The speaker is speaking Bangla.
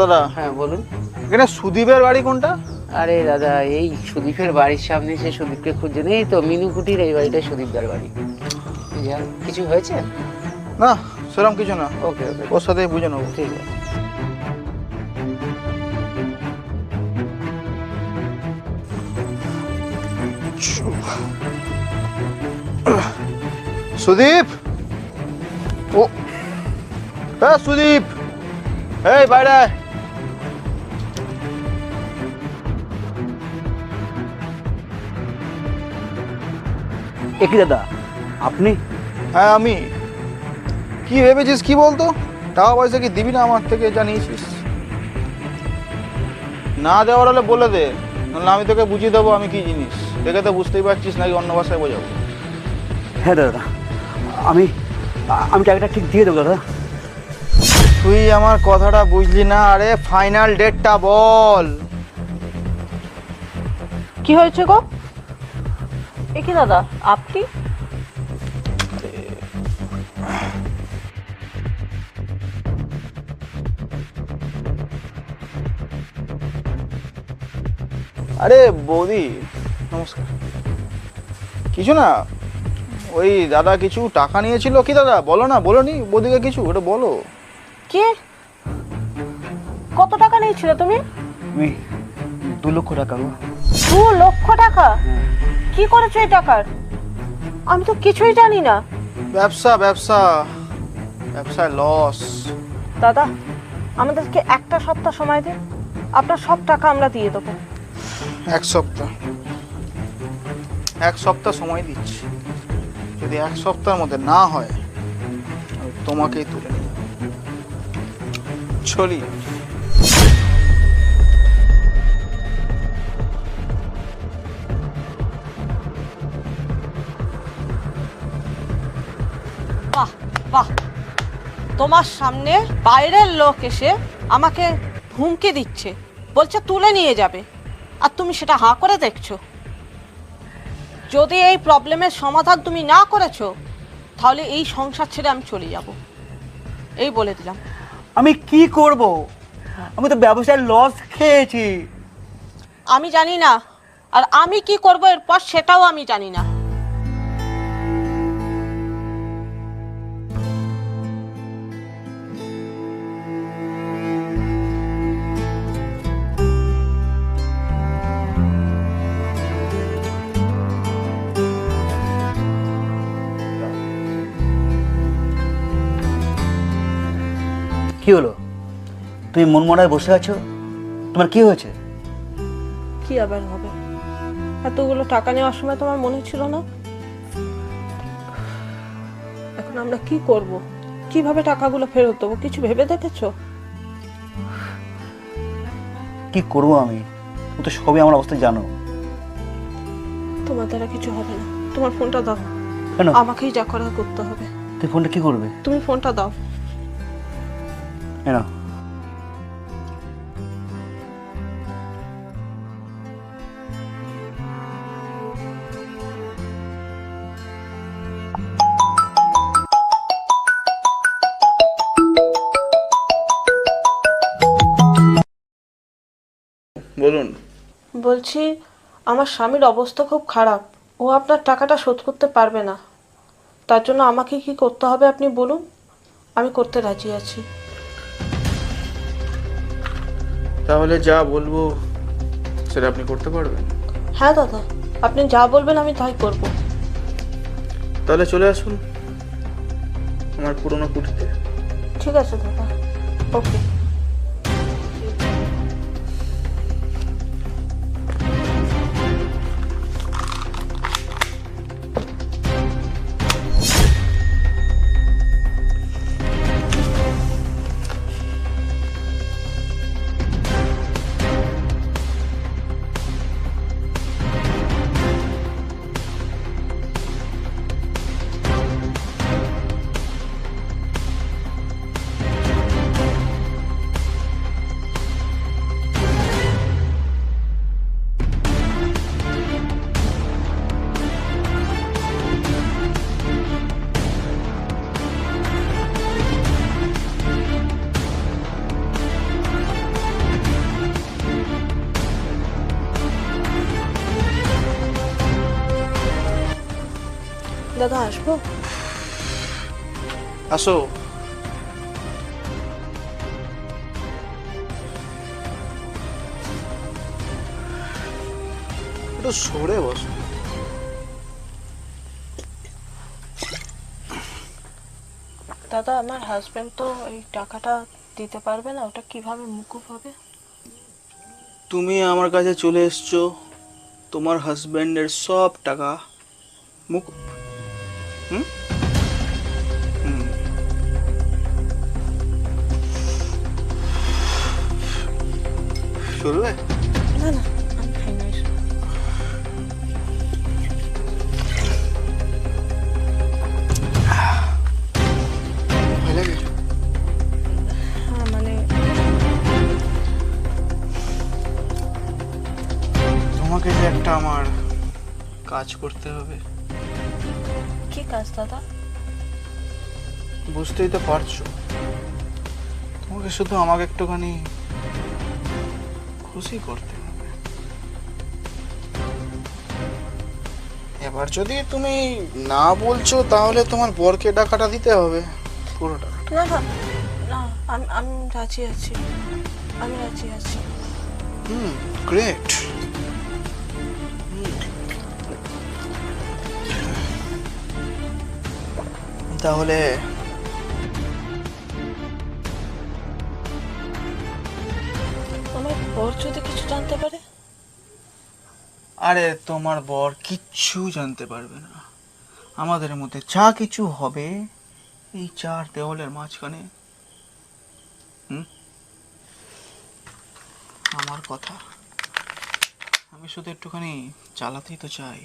দাদা? হ্যাঁ বলুন। এখানে সুদীপের বাড়ি কোনটা? আরে দাদা এই সুদীপের বাড়ির সামনে সে সুদীপকে খুঁজছে। নেই তো মিনুকুটির এই বাড়িটা সুদীপদার বাড়ি। কিছু হয়েছে? না সেরকম কিছু না। ওকে ওকে। ওর সাথে বুঝে নেব। ঠিক আছে। সুদীপ? ও হ্যাঁ সুদীপ। এই বাইরে। একই দাদা আপনি? হ্যাঁ আমি। কি ভেবেছিস কি বলতো? টাকা পয়সা কি দিবি না আমার থেকে জানিয়েছিস? না দেওয়ার হলে বলে দে নাহলে আমি তোকে বুঝিয়ে দেবো আমি কি জিনিস। দেখে তো বুঝতেই পারছিস নাকি অন্য ভাষায় বোঝাবো। হ্যাঁ দাদা আমি আমি টাকাটা ঠিক দিয়ে দেবো দাদা। তুই আমার কথাটা বুঝলি না? আরে ফাইনাল ডেটটা বল। কি হয়েছে গো? এ কি দাদা আপনি? আরে বৌদি নমস্কার। কিছু না ওই দাদা কিছু টাকা নিয়েছিল কি দাদা? বলো না বলো নি বৌদিকে কিছু ওটা বলো। কে? কত টাকা নিয়েছিলে তুমি? আমি দু লক্ষ টাকা গো। দু লক্ষ টাকা? কি করেছ এই টাকার? আমি তো কিছুই জানি না। ব্যবসা ব্যবসা। ব্যবসায় লস দাদা আমাদেরকে একটা সপ্তাহ সময় দিন। আপনার সব টাকা আমরা দিয়ে দেবো। এক সপ্তাহ। এক সপ্তাহ সময় দিচ্ছি। যদি এক সপ্তাহের মধ্যে না হয় আমি তোমাকেই তুলে নেব বাহ। তোমার সামনে বাইরের লোক এসে আমাকে হুমকি দিচ্ছে, বলছে তুলে নিয়ে যাবে। আর তুমি সেটা হাঁ করে দেখছ। যদি এই প্রবলেমের সমাধান তুমি না করেছ, তাহলে এই সংসার ছেড়ে আমি চলে যাব। এই বলে দিলাম। আমি কি করব? আমি তো ব্যবসায় লস খেয়েছি। আমি জানি না। আর আমি কি করব এরপর সেটাও আমি জানি না। কি হলো? তুমি মন মরায় বসে আছো? তোমার কি হয়েছে? কি আবার হবে? এতগুলো টাকা নেওয়ার সময় তোমার মনে ছিল না? এখন আমরা কি করব? কীভাবে টাকাগুলো ফেরত দেবো? কিছু ভেবে দেখেছ? কি করব আমি? তুমি তো সবই আমার অবস্থা জানো। তোমার দ্বারা কিছু হবে না। তোমার ফোনটা দাও। কেন? আমাকেই যা করার করতে হবে। তুই ফোনটা কি করবে? তুমি ফোনটা দাও। কেন বলুন। বলছি আমার স্বামীর অবস্থা খুব খারাপ। ও আপনার টাকাটা শোধ করতে পারবে না। তার জন্য আমাকে কি করতে হবে আপনি বলুন? আমি করতে রাজি আছি। তাহলে যা বলব সেটা আপনি করতে পারবেন। হ্যাঁ দাদা আপনি যা বলবেন আমি তাই করব। তাহলে চলে আসুন আমার পুরনো কুটিতে। ঠিক আছে দাদা ওকে। দাদা আসব। আসো। একটু সরে বসো। দাদা আমার হাজবেন্ড তো এই টাকাটা দিতে পারবে না ওটা কীভাবে মুকুব হবে? তুমি আমার কাছে চলে এসছো তোমার হাজব্যান্ডের সব টাকা মুখ হুম হুম। না না আমি খাই না হ্যাঁ মানে তোমাকে যে একটা আমার কাজ করতে হবে। কাজ দাদা বুঝতেই তো পারছ। তোমাকে শুধু আমাকে একটুখানি খুশি করতে হবে। এবার যদি তুমি না বলছো তাহলে তোমার বরকে টাকাটা দিতে হবে। পুরো টাকা না না না আমি আমি রাজি আছি। আমি রাজি আছি। হুম গ্রেট তাহলে আমার বর যদি কিছু জানতে পারে? আরে তোমার বর কিচ্ছু জানতে পারবে না। আমাদের মধ্যে যা কিছু হবে এই চার দেওয়ালের মাঝখানে হুম? আমার কথা। আমি শুধু একটুখানি চালাতেই তো চাই।